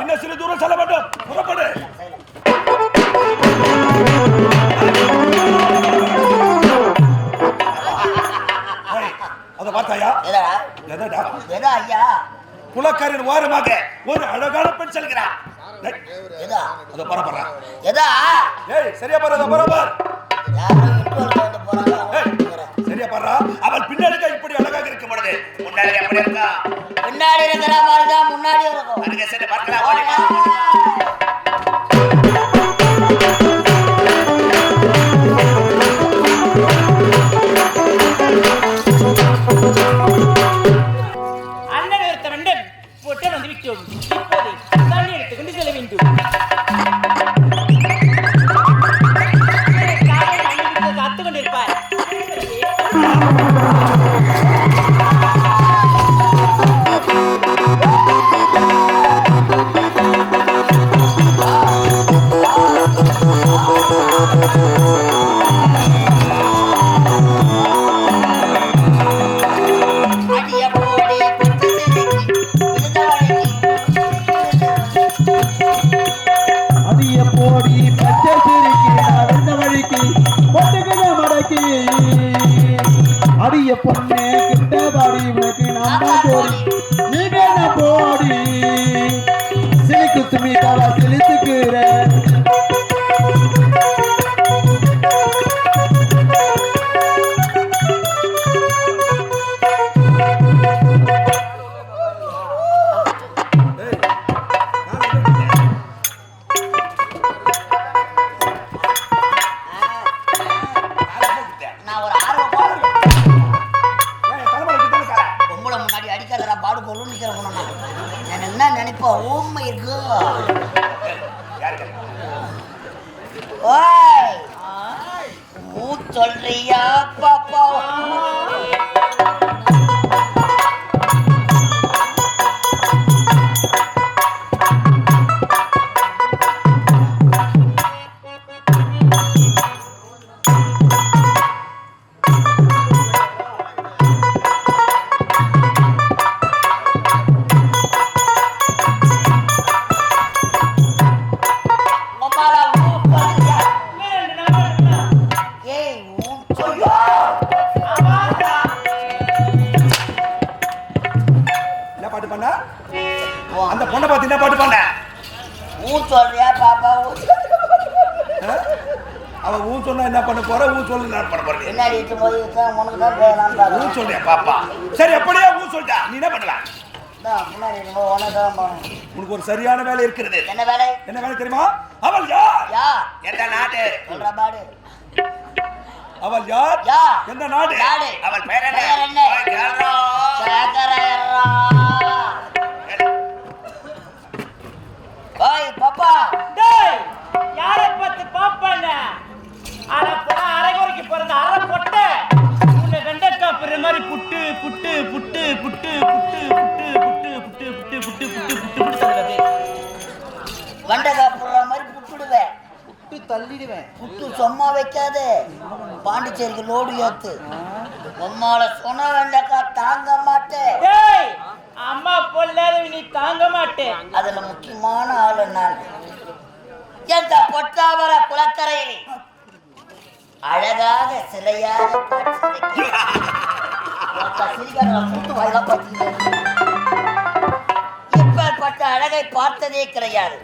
இன்னும் சிறு தூரம் செல்ல வேண்டும். புறப்படு அத பார்த்தாயா? எதடா? எதா ஐயா? குலக்கரின் ஓரமாக ஒரு அழகான பெண் செல்கிறார். அதோ பரப்பறா எதா? ஏய் சரியா பாரு அதோ பரப்பர் சரியா பாரு அவள் பின்னாடி இப்படி அழகாக இருக்கும் பொழுது முன்னாடி எப்படி இருக்கா? பின்னாடி இருக்கிற மாதிரி தான் முன்னாடி இருக்கும் dia por. Oh அப்பா ஓமை ஓய் ஊ சொல்றியாப்பா பாட்டு பண்ண அந்த பொண்ணை பார்த்து என்ன பாட்டு பண்ண ஊ சொல்றியா பாப்பா ஊ? அவ ஊ சொன்னா என்ன பண்ண போற? ஊ சொல்லு என்ன பண்ண போற? பின்னாடி இருக்கும் போது தான் உனக்கு தான் வேணாம் ஊ சொல்றியா பாப்பா? சரி எப்படியா ஊ சொல்லிட்டா. நீ என்ன பண்ணலாம்? உனக்கு உனக்கு ஒரு சரியான வேலை இருக்கிறது. என்ன வேலை? என்ன வேலை தெரியுமா? அவள் யார்? யா. எந்த நாடு? சொல்ற பாடு. அவள் யார்? யார்? எந்த நாடு? நாடு. அவள் பெயர் என்ன? விட்டு தள்ளிடுவேன். புட்டு சும்மா வைக்காத. பாண்டிச்சேரிக்கு லோடு ஏத்து. உம்மால சொன்ன வெண்டைக்கா தாங்க மாட்டேன் அம்மா பொல்லாத நீ தாங்க மாட்டேன் அதுல முக்கியமான ஆளு நான். எந்த பொட்டாவர குளக்கரையில்? அழகாக சிலையாக முத்து இப்பேற்பட்ட அழகை பார்த்ததே கிடையாது.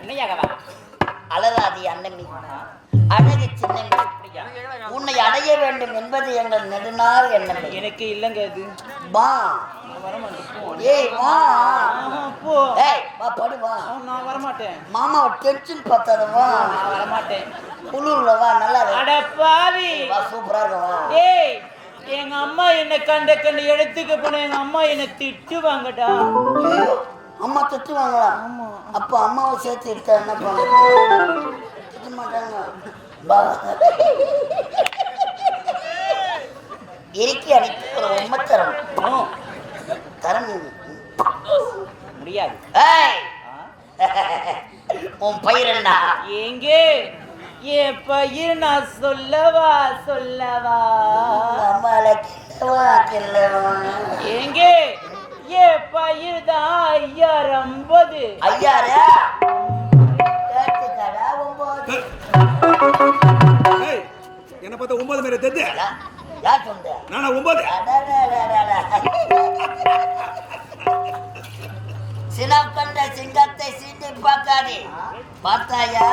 அலராதி அன்னமி அழகு சின்னமி உன்னை அடைய வேண்டும் என்பது எங்கள் நெடுநாள் எண்ணம் எனக்கு இல்லைங்க அது வா. ஏய் வா. போ. ஏய் வா படு வா. நான் வரமாட்டேன். மாமாவை டென்ஷன் பார்த்தது வா. நான் வரமாட்டேன். குளிர்ல வா நல்லா அட பாவி. வா சூப்பரா வா. ஏய் எங்க அம்மா என்ன கண்ட கண்ட இடத்துக்கு போன எங்க அம்மா என்ன திட்டுவாங்கடா. அம்மா திட்டுவாங்களா? அப்ப அம்மாவை சேர்த்து எடுத்தா என்ன திட்ட மாட்டாங்க. இறுக்கி அடித்து ஒரு உண்மை தரம் தரம் முடியாது. உன் பயிர் என்ன எங்கே என் பையன் நான் சொல்லவா சொல்லவா? எங்கே என் பையன் தான் ஐயா ஐம்பது ஐயாரா பார்த்தா ஒன்பது மேல தெரிஞ்சு யா- யார் சொந்த நானா ஒன்பது. சினம் கண்ட சிங்கத்தை சீண்டி பார்க்காதே பார்த்தாயா?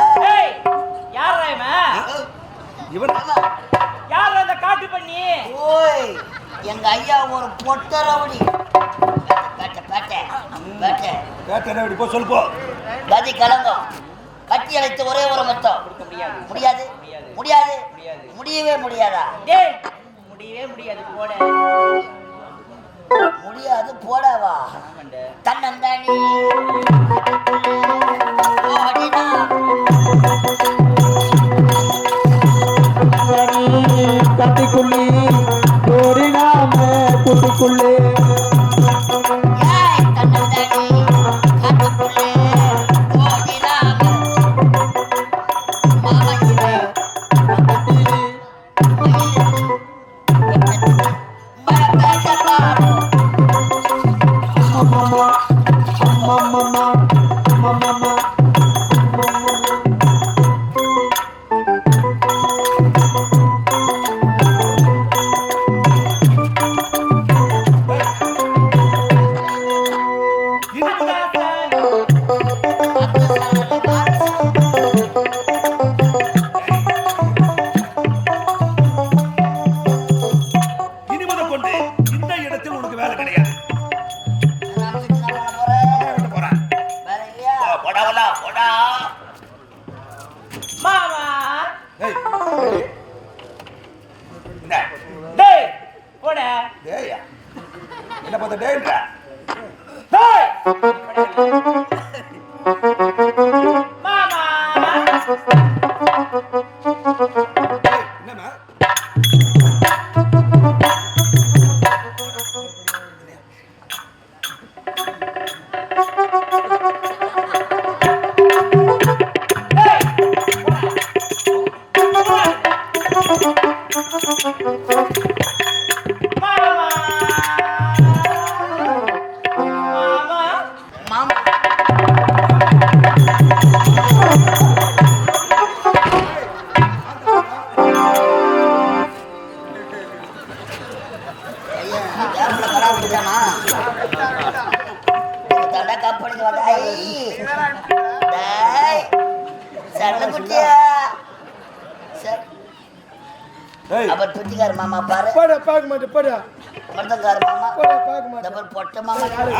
யாரா இவன். யார் அந்த காட்டு பண்ணி? ஓய் எங்க ஐயா ஒரு பொட்டரவடி. பேட்டை பேட்டை பேட்டை. கேட்ட என்ன இப்படி போ சொல்லு போ. கதி கலங்கம். கட்டி அழைத்து ஒரே ஒரு மொத்தம். முடியாது. முடியாது. முடியாது. முடியவே முடியாதா? டேய் முடியவே முடியாது போட. முடியாது போடவா? தன்னந்தானி. டேய் போட. டேயா? என்ன பார்த்த டேன்ற டேய். மாமா. என்னம்மா? ஒரு தடை கம்பெனிக்கு வந்தா, ஐய். டேய், சல்லுக்குட்டியா. சரி. ஏய். அப்புறம் பிச்சைக்கார மாமா பாரு. போட பார்க்க மாட்டேன் போட. மருதங்கார மாமா. போட பார்க்க மாட்டேன். பொட்ட மாமா. ஏய்,